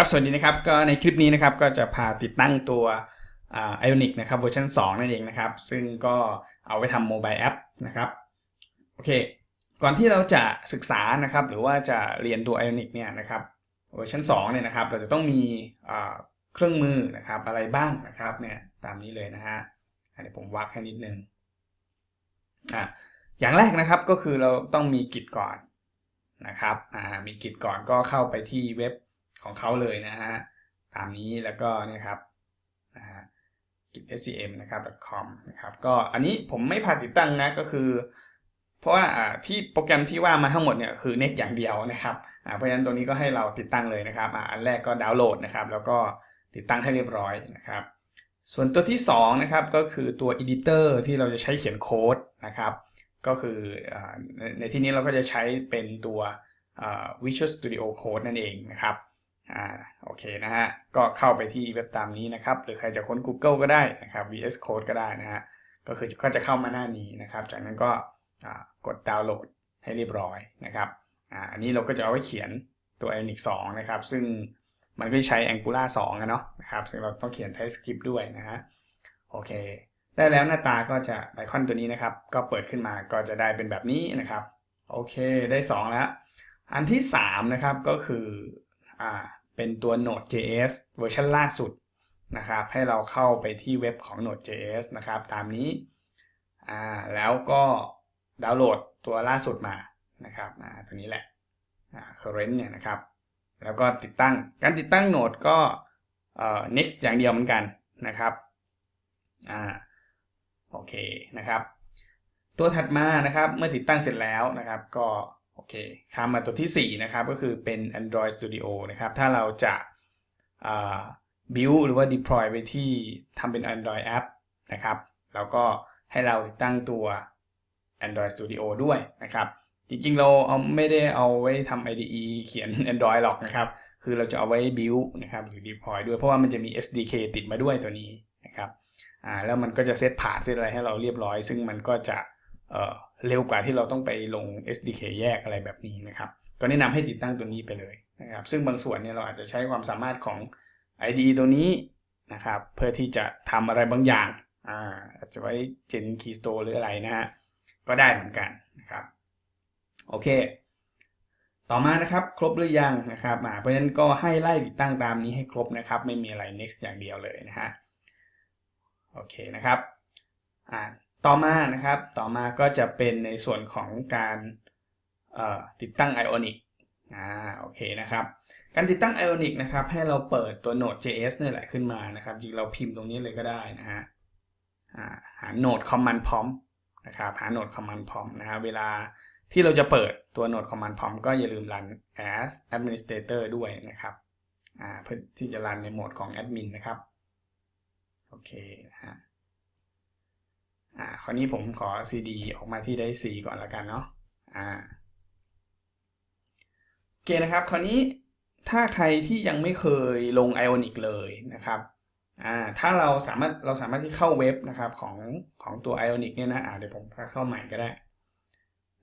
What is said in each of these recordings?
ครับสวัสดีนะครับก็ในคลิปนี้นะครับก็จะพาติดตั้งตัวไอออนิกนะครับเวอร์ชัน2 นั่นเองนะครับ ซึ่งก็เอาไว้ทำโมบายแอปนะครับโอเคก่อนที่เราจะศึกษานะครับหรือว่าจะเรียนตัว Ionic เนี่ยนะครับเวอร์ชัน2เนี่ยนะครับเราจะต้องมีเครื่องมือนะครับอะไรบ้างนะครับเนี่ยตามนี้เลยนะฮะเดี๋ยวผมวักให้นิดนึงอะอย่างแรกนะครับก็คือเราต้องมีกิจก่อนนะครับอ่ามีกิจก่อนก็เข้าไปที่เว็บ ของเขาเลยนะฮะตามนี้แล้วก็นี่ครับนะฮะ scm นะครับ .com นะครับก็อันนี้ผมไม่พาติดตั้งนะก็คือ เพราะว่าที่โปรแกรมที่ว่ามาทั้งหมดเนี่ยคือ Next อย่างเดียวนะครับเพราะฉะนั้นตรงนี้ก็ให้เราติดตั้งเลยนะครับอันแรกก็ดาวน์โหลดนะครับ แล้วก็ติดตั้งให้เรียบร้อยนะครับ ส่วนตัวที่2นะครับก็คือตัว Editor ที่เราจะใช้เขียนโค้ดนะครับ ก็คือในที่นี้เราก็จะใช้เป็นตัว Visual Studio Code นั่นเองนะครับ อ่าโอเคนะฮะก็เข้าไปที่เว็บตามนี้นะครับ หรือใครจะค้น Google ก็ได้นะครับ VS Code ก็ได้นะฮะก็คือก็จะเข้ามาหน้านี้นะครับ จากนั้นก็กดดาวน์โหลดให้เรียบร้อยนะครับอ่าอันนี้เราก็จะเอาไว้เขียนตัว Ionic 2 นะครับ ซึ่งมันก็ใช้ Angular 2นะเนาะนะครับ ซึ่งเราต้องเขียน TypeScript ด้วยนะฮะโอเค ได้แล้วหน้าตาก็จะไอคอนตัวนี้นะครับ ก็เปิดขึ้นมาก็จะได้เป็นแบบนี้นะครับ โอเค ได้ 2 แล้ว อันที่ 3 นะครับก็คืออ่า เป็นตัว Node.js เวอร์ชันล่าสุดนะครับ ให้เราเข้าไปที่เว็บของ Node.js นะครับ ตามนี้อ่าแล้วก็ดาวน์โหลดตัวล่าสุดมานะครับอ่าตัวนี้แหละอ่า current เนี่ยนะครับ แล้วก็ติดตั้งการติดตั้งโหนดก็เอ่อ next อย่างเดียวเหมือนกันนะครับอ่าโอเคนะครับ ตัวถัดมานะครับเมื่อติดตั้งเสร็จแล้วนะครับ ก็ โอเคข้ามมาตัวที่ 4 นะครับ ก็คือเป็น Android Studio นะครับ ถ้าเราจะ build หรือว่า deploy ไปที่ทำเป็น Android App นะครับ แล้วก็ให้เราติดตั้งตัว Android Studio ด้วยนะครับ จริงๆ เราเอาไม่ได้เอาไว้ทำ IDE เขียน Android หรอกนะครับ คือเราจะเอาไว้ build นะครับ หรือ deploy ด้วย เพราะว่ามันจะมี SDK ติดมาด้วยตัวนี้นะครับ อ่า แล้วมันก็จะเซตผ่าเซตอะไรให้เราเรียบร้อย ซึ่งมันก็จะ เอ่อ เร็วกว่าที่เราต้องไปลง SDK แยกอะไรแบบนี้นะครับก็แนะนำให้ติดตั้งตัวนี้ไปเลยนะครับซึ่งบางส่วนเนี่ยเราอาจจะใช้ความสามารถของ ID ตัวนี้นะครับเพื่อที่จะทำอะไรบางอย่างอ่าอาจจะไว้ Gen Keystore หรืออะไรนะฮะก็ได้เหมือนกันนะครับโอเค ต่อมานะครับครบหรือยังนะครับเพราะฉะนั้นก็ให้ไล่ติดตั้งตามนี้ให้ครบนะครับ ไม่มีอะไร next อย่างเดียวเลยนะฮะโอเคนะครับอ่า ต่อมานะครับ ต่อมาก็จะเป็นในส่วนของการติดตั้ง Ionic อ่าโอเคนะครับ การติดตั้ง Ionic นะครับ ให้เราเปิดตัว Node.js นี่แหละขึ้นมานะครับจริงเราพิมพ์ตรงนี้เลยก็ได้นะฮะหา Node Command Prompt นะครับ หา Node Command Prompt นะฮะเวลาที่เราจะเปิดตัว Node Command Prompt ก็อย่าลืมรัน as administrator ด้วยนะครับเพื่อที่จะรันในโหมดของ admin นะครับ โอเคนะฮะ อ่าคราวนี้ผมขอ cd ออกมาที่ได้ c ก่อนละกันเนาะอ่าโอเคนะครับ คราวนี้ถ้าใครที่ยังไม่เคยลง Ionic เลยนะครับอ่าถ้าเราสามารถเราสามารถที่เข้าเว็บนะครับของของตัว Ionic เนี่ยนะอ่าเดี๋ยวผมเข้าใหม่ก็ได้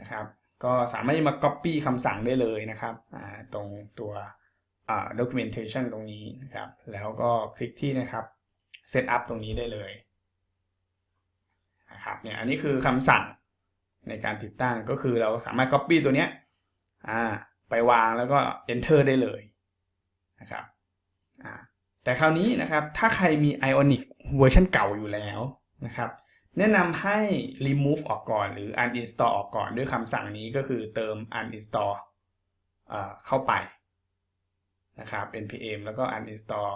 นะครับ ก็สามารถที่มา copy คำสั่งได้เลยนะครับอ่าตรงตัวอ่า documentation ตรงนี้นะครับ แล้วก็คลิกที่นะครับ set up ตรงนี้ได้เลย นะครับเนี่ยอันนี้คือคำสั่งในการติดตั้งก็คือเราสามารถ Copy ตัวเนี้ยไปวางแล้วก็ Enter ได้เลยนะครับแต่คราวนี้นะครับถ้าใครมี Ionic เวอร์ชันเก่าอยู่แล้วนะครับแนะนำให้ remove ออกก่อนหรือ uninstall ออกก่อนด้วยคำสั่งนี้ก็คือเติม uninstall เข้าไปนะครับ npm แล้วก็ uninstall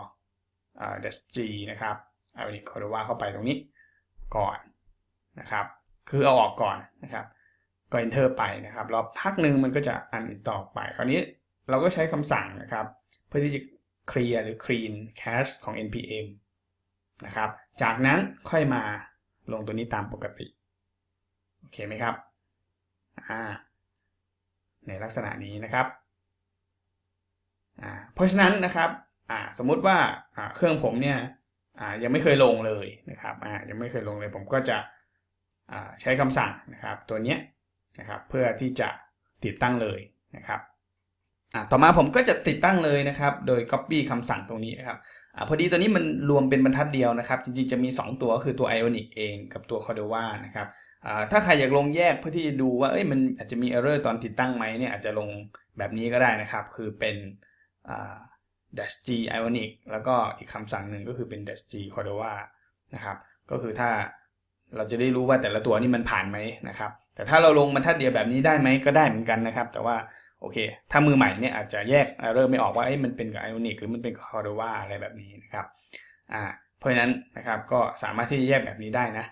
dash g นะครับ ionic cordova เข้าไปตรงนี้ก่อน นะครับคือเอาออกก่อนนะครับก็ enter ไปนะครับรอพักหนึ่งมันก็จะ uninstall ไป คราวนี้เราก็ใช้คำสั่งนะครับ เพื่อที่จะ clear หรือ clean cache ของ npm นะครับ จากนั้นค่อยมาลงตัวนี้ตามปกติ โอเคไหมครับอ่าในลักษณะนี้นะครับอ่าเพราะฉะนั้นนะครับอ่าสมมุติว่าอ่าเครื่องผมเนี่ยอ่ายังไม่เคยลงเลยนะครับอ่ายังไม่เคยลงเลยผมก็จะ ใช้คำสั่งนะครับตัวนี้นะครับเพื่อที่จะติดตั้งเลยนะครับต่อมาผมก็จะติดตั้งเลยนะครับ โดย Copy คำสั่งตรงนี้นะครับอพอดีตัวนี้มันรวมเป็นบรรทัดเดียวนะครับ จริงๆ จะมี 2 ตัวก็คือตัว Ionic เองกับตัว Cordova นะครับถ้าใครอยากลงแยกเพื่อที่จะดูว่าเอ้ยมันอาจจะมี error ตอนติดตั้งไหมเนี่ยอาจจะลงแบบนี้ก็ได้นะครับ คือเป็น dash g ionic แล้วก็อีกคำสั่งหนึ่งก็คือเป็น dash g cordova นะครับ ก็คือถ้า เราจะได้รู้ว่าแต่ละตัวนี่มันผ่านไหมนะครับ แต่ถ้าเราลงบรรทัดเดียวแบบนี้ได้ไหมก็ได้เหมือนกันนะครับ แต่ว่าโอเค ถ้ามือใหม่เนี่ยอาจจะแยกเริ่มไม่ออกว่าเอ้มันเป็นกับ ionic หรือมันเป็นกับ cordova อะไรแบบนี้นะครับอ่าเพราะฉะนั้นนะครับก็สามารถที่จะแยกแบบนี้ได้นะ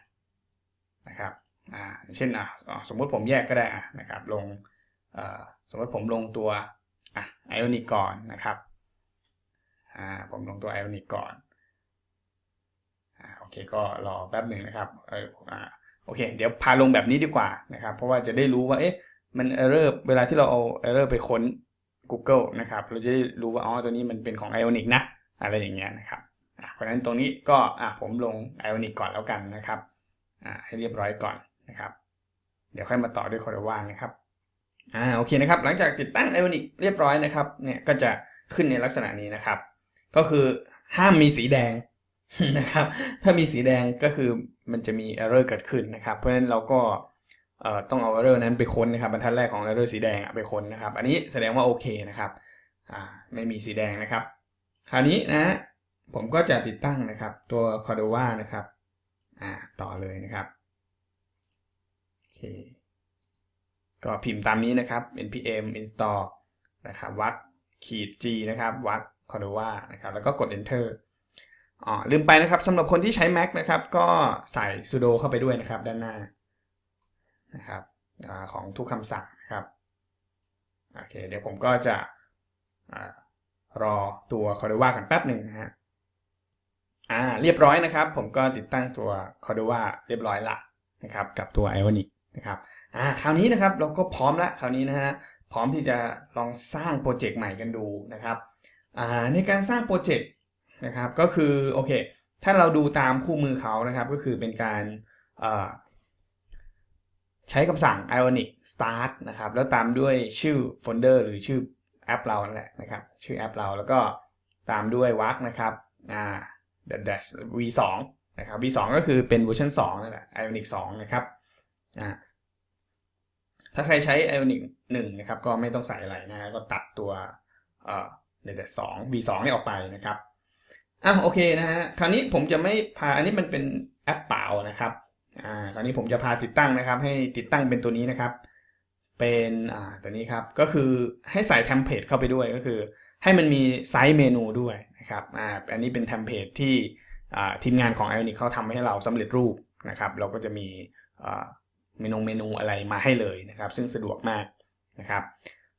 นะครับอ่าเช่นอะสมมุติผมแยกก็ได้อะนะครับลงอ่าสมมติผมลงตัวอะ ionic ก่อนนะครับอ่าผมลงตัว Ionic ก่อน โอเคก็รอแป๊บหนึ่งนะครับเออโอเค เดี๋ยวพาลงแบบนี้ดีกว่านะครับ เพราะว่าจะได้รู้ว่าเอ๊ะมัน error เวลาที่เราเอา error ไปค้น Google นะครับ เราจะได้รู้ว่าอ๋อตัวนี้มันเป็นของ Ionic นะ อะไรอย่างเงี้ยนะครับเพราะฉะนั้นตรงนี้ก็อ่าผมลง Ionic ก่อนแล้วกันนะครับอ่าให้เรียบร้อยก่อนนะครับ เดี๋ยวค่อยมาต่อด้วย Cordova นะครับอ่าโอเคนะครับ หลังจากติดตั้ง Ionic เรียบร้อยนะครับเนี่ยก็จะขึ้นในลักษณะนี้นะครับ ก็คือห้ามมีสีแดง นะครับ ถ้ามีสีแดงก็คือมันจะมี error เกิดขึ้นนะครับ เพราะฉะนั้นเราก็เอ่อต้องเอา error นั้นไปค้นนะครับบรรทัดแรกของ error สีแดงไปค้นนะครับ อันนี้แสดงว่าโอเคนะครับไม่มีสีแดงนะครับ คราวนี้นะผมก็จะติดตั้งนะครับตัว Cordova นะครับต่อเลยนะครับโอเคก็พิมพ์ตามนี้นะครับ npm install นะครับวัดขีด g นะครับวัด Cordova นะครับแล้วก็กด enter อ๋อลืมไปนะครับสำหรับคนที่ใช้ Mac นะครับ ก็ใส่ sudo เข้าไปด้วยนะครับ ด้านหน้านะครับอของทุกคำสั่งครับโอเคเดี๋ยวผมก็จะอรอตัว Cordova กันแป๊บหนึ่งนะฮะอ่าเรียบร้อยนะครับ ผมก็ติดตั้งตัว Cordova เรียบร้อยละนะครับ กับตัว Ionic นะครับอ่าคราวนี้นะครับเราก็พร้อมละคราวนี้นะฮะพร้อมที่จะลองสร้างโปรเจกต์ใหม่กันดูนะครับอ่าในการสร้างโปรเจกต์ นะครับ ก็คือโอเค ถ้าเราดูตามคู่มือเขานะครับ ก็คือเป็นการใช้คำสั่ง ionic start นะครับ แล้วตามด้วยชื่อโฟลเดอร์หรือชื่อแอปเรานั่นแหละนะครับ ชื่อแอปเราแล้วก็ตามด้วยวักนะครับอ่า dash v2 นะครับ v2 ก็คือเป็นเวอร์ชัน2นั่นแหละ ionic 2นะครับอ่าถ้าใครใช้ ionic 1นะครับ ก็ไม่ต้องใส่อะไรนะก็ตัดตัวเอ่อเดี๋ยวสอง v 2นี่ออกไปนะครับ อะโอเคนะฮะคราวนี้ผมจะไม่พาอันนี้มันเป็นแอปเปล่านะครับอ่าคราวนี้ผมจะพาติดตั้งนะครับ ให้ติดตั้งเป็นตัวนี้นะครับ เป็นอ่าตัวนี้ครับก็คือให้ใส่เทมเพลตเข้าไปด้วยก็คือ ให้มันมีไซส์เมนูด้วยนะครับอ่าอันนี้เป็นเทมเพลตที่อ่าทีมงานของ Ionic เขาทำให้เราสำเร็จรูปนะครับ เราก็จะมีอ่าเมนูเมนูอะไรมาให้เลยนะครับ ซึ่งสะดวกมากนะครับ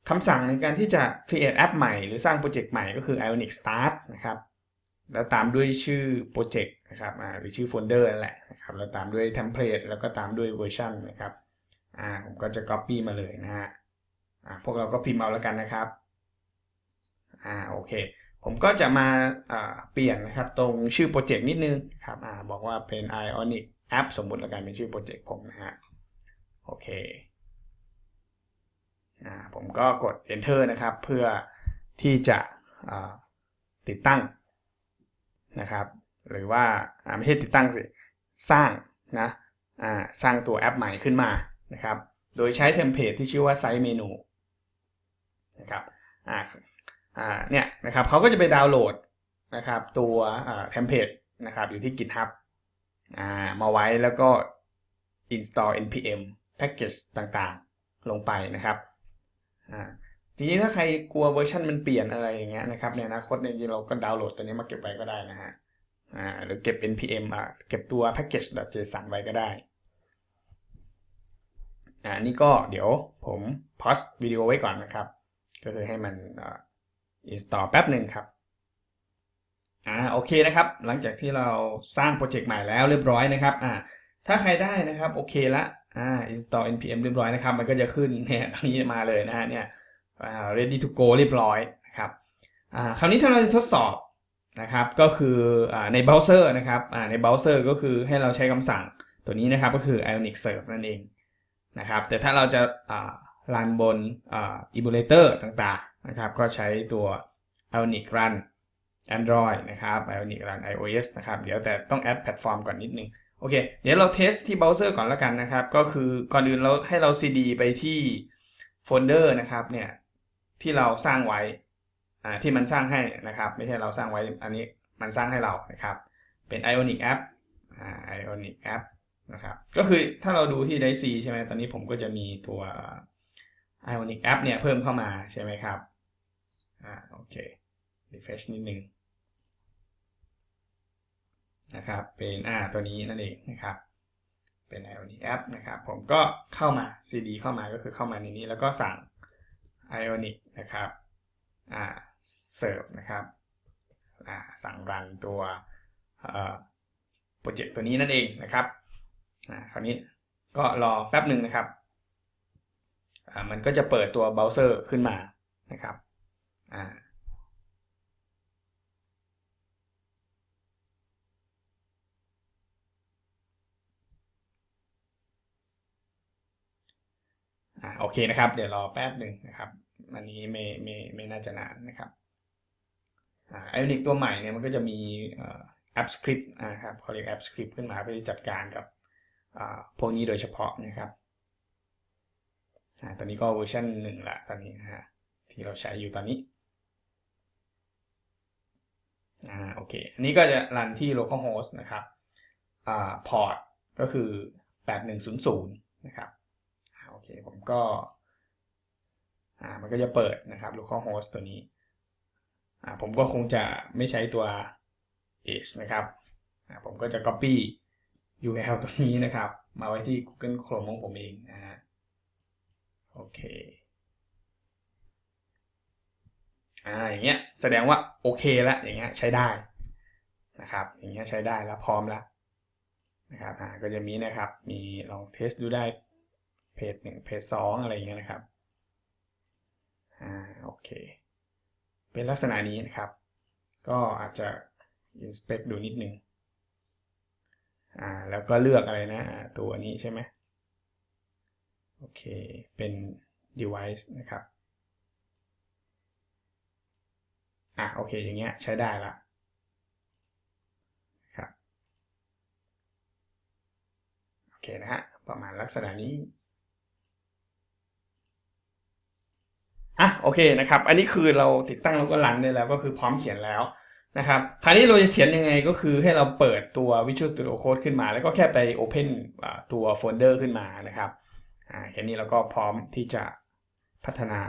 คำสั่งในการที่จะ create แอปใหม่หรือสร้างโปรเจกต์ใหม่ก็คือ ionic start นะครับ แล้วตามด้วยชื่อโปรเจกต์นะครับหรือชื่อโฟลเดอร์นั่นแหละนะครับแล้วตามด้วยเทมเพลตแล้วก็ตามด้วยเวอร์ชันนะครับอ่าผมก็จะ copy มาเลยนะฮะอ่าพวกเราก็พิมพ์เอาแล้วกันนะครับอ่าโอเค ผมก็จะมาอ่าเปลี่ยนนะครับตรงชื่อโปรเจกต์นิดนึงครับอ่าบอกว่าเป็น ionic app สมมุติแล้วกันเป็นชื่อโปรเจกต์ผมนะฮะโอเคผมก็กด enter นะครับ เพื่อที่จะติดตั้ง นะครับหรือว่าไม่ใช่ติดตั้งสิสร้างนะสร้างตัวแอปใหม่ขึ้นมานะครับโดยใช้เทมเพลตที่ชื่อว่าไซต์เมนูนะครับเนี่ยนะครับเขาก็จะไปดาวน์โหลดนะครับตัวเทมเพลตนะครับอยู่ที่ GitHub มาไว้แล้วก็ install npm package ต่างๆ ลงไปนะครับ จริงๆถ้าใครกลัวเวอร์ชันมันเปลี่ยนอะไรอย่างเงี้ยนะครับในอนาคตเนี่ยเราก็ดาวน์โหลดตัวนี้มาเก็บไว้ก็ได้นะฮะอ่าหรือเก็บ npm อะเก็บตัว package.json ไว้ก็ได้อ่านี่ก็เดี๋ยวผมพอสวิดีโอไว้ก่อนนะครับ ก็คือให้มันอ่า install แป๊บหนึ่งครับอ่าโอเคนะครับ หลังจากที่เราสร้างโปรเจกต์ใหม่แล้วเรียบร้อยนะครับอ่าถ้าใครได้นะครับโอเคละอ่า install npm เรียบร้อยนะครับ มันก็จะขึ้นเนี่ยตรงนี้มาเลยนะฮะเนี่ย ready to go เรียบร้อยนะครับคราวนี้ถ้าเราจะทดสอบนะครับก็คืออในเบราว์เซอร์นะครับในเบราว์เซอร์ก็คือให้เราใช้คำสั่งตัวนี้นะครับก็คือ ionic serve นั่นเองนะครับแต่ถ้าเราจะรันบนอ่า emulator ต่างๆนะครับก็ใช้ตัว Ionic Run Android นะครับ Ionic Run iOS นะครับเดี๋ยวแต่ต้องแอดแพลตฟอร์มก่อนนิดนึงโอเค เดี๋ยวเราเทสที่เบราว์เซอร์ก่อนแล้วกันนะครับ ก็คือก่อนอื่นเราให้เรา cd ไปที่โฟลเดอร์นะครับเนี่ย ที่เราสร้างไว้ที่มันสร้างให้นะครับ ไม่ใช่เราสร้างไว้อันนี้มันสร้างให้เรานะครับ เป็น Ionic App อ่า Ionic App นะครับก็คือถ้าเราดูที่ d ด c ใช่ไหมตอนนี้ผมก็จะมีตัว Ionic App เนี่ยเพิ่มเข้ามาใช่ไหมครับอ่าโอเค refresh นิดนึงนะครับเป็นอ่าตัวนี้นั่นเองนะครับเป็น Ionic App นะครับผมก็เข้ามา cd เข้ามาก็คือเข้ามาในนี้แล้วก็สั่ง Ionic นะครับอ่า serve นะครับสั่งรันตัวโปรเจกต์ตัวนี้นั่นเองนะครับคราวนี้ก็รอแป๊บหนึ่งนะครับ มันก็จะเปิดตัวเบราว์เซอร์ขึ้นมานะครับโอเคนะครับ เดี๋ยวรอแป๊บหนึ่งนะครับ อันนี้ไม่ไม่ไม่น่าจะนานนะครับไออนิกตัวใหม่เนี่ยมันก็จะมีแอปสคริปต์นะครับเขาเรียกแอปสคริปต์ขึ้นมาเพื่อจัดการกับพวกนี้โดยเฉพาะนะครับอตอนนี้ก็เวอร์ชันหนึ่งละตอนนี้นะฮะที่เราใช้อยู่ตอนนี้อ่าโอเคอันนี้ก็จะรันที่ localhost นะครับอ่าพอร์ตก็คือ 8100 นะครับโอเคผมก็ อ่ามันก็จะเปิดนะครับ localhost ตัวนี้อ่าผมก็คงจะไม่ใช้ตัว edge นะครับอ่าผมก็จะ copy URL ตัวนี้นะครับ มาไว้ที่ Google Chrome ของผมเองนะฮะโอเคอ่าอย่างเงี้ยแสดงว่าโอเคแล้วอย่างเงี้ยใช้ได้นะครับอย่างเงี้ยใช้ได้แล้วพร้อมแล้วนะครับอ่าก็จะมีนะครับมีลองเทสดูได้เพจหนึ่งเพจสองอะไรอย่างเงี้ยนะครับ อ่าโอเค เป็นลักษณะนี้นะครับ ก็อาจจะ inspect ดูนิดนึงอ่าแล้วก็เลือกอะไรนะตัวนี้ใช่ไหมโอเค เป็น device นะครับอะโอเค อย่างเงี้ยใช้ได้ละครับโอเคนะฮะประมาณลักษณะนี้ อะ โอเคนะครับ อันนี้คือเราติดตั้งแล้วก็รันได้แล้วก็คือพร้อมเขียนแล้วนะครับคราวนี้เราจะเขียนยังไงก็คือให้เราเปิดตัว Visual Studio Code ขึ้นมา แล้วก็แค่ไป Open ตัวโฟลเดอร์ขึ้นมานะครับอ่าแค่นี้เราก็พร้อมที่จะพัฒนา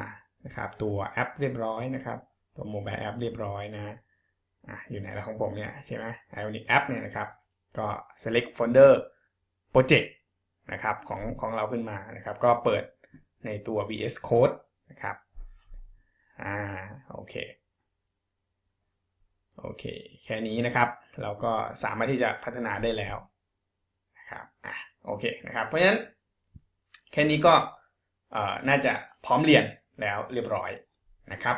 นะครับตัวแอปเรียบร้อยนะครับ ตัวโมบายแอปเรียบร้อยนะอะอยู่ไหนล้วของผมเนี่ยใช่ไหม Ionic App เนี่ยนะครับ ก็ select folder project นะครับของของเราขึ้นมานะครับ ก็เปิดในตัว VS Code นะครับ อ่าโอเคโอเค แค่นี้นะครับ เราก็สามารถที่จะพัฒนาได้แล้วนะครับอะโอเคนะครับเพราะฉะนั้น แค่นี้ก็น่าจะพร้อมเรียนแล้วเรียบร้อยนะครับ